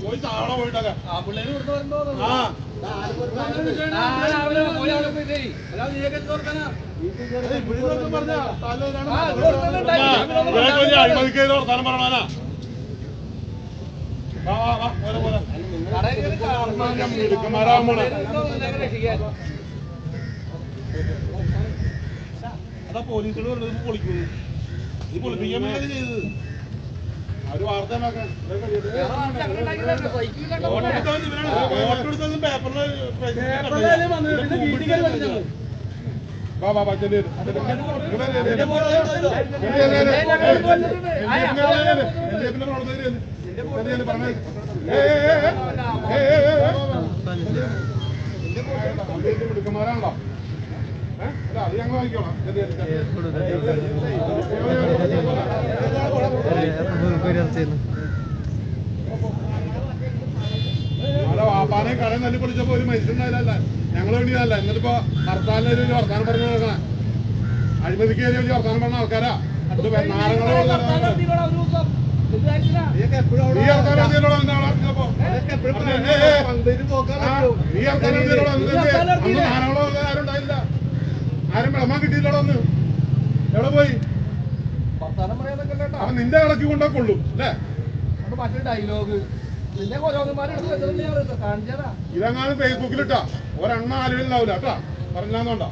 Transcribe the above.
പോയി താഴെ പോയിട്ടൊക്കെ ആ പിള്ളേര് ഇവിടുന്ന് വരുമ്പോ ആ. പിള്ളേരെ ഒന്നിനെ രക്ഷിക്കാൻ. അതാ പോലീസുകൾ പറഞ്ഞത് പൊളിക്കുന്നു ഇത് പൊളിപ്പിക്കാൻ വേണ്ടി ചെയ്തത് വാർത്ത മിടുക്കന്മാരാണല്ലോ അത് ഞങ്ങൾ വാങ്ങിക്കോളാം. അവിടെ വാപ്പാനെ കടയിൽ നല്ല പൊളിച്ചപ്പോ ഒരു മനുഷ്യണ്ടായില്ല ഞങ്ങൾ വേണ്ടിയതല്ല. എന്നിട്ടിപ്പോ ഹർത്താലിന് ഒരു വർത്താനം പറഞ്ഞു കൊടുക്കണം അഴിമതിക്ക് ഒരു വലിയ വർത്താനം പറഞ്ഞ ആൾക്കാരാ. ആരും ഉണ്ടായില്ല. ആരും വിളമാൻ കിട്ടിയില്ലടോ അന്ന്. എവിടെ പോയി? നിന്റെ ഇളക്കി കൊണ്ടാക്കൊള്ളൂ കൊള്ളു അല്ലേ? ഡയലോഗ് ഇതെങ്ങാനും ഫേസ്ബുക്കിലിട്ടാ ഒരെണ്ണ ആലുവിലുണ്ടാവില്ല കേട്ടാ? പറഞ്ഞാന്നോണ്ടാ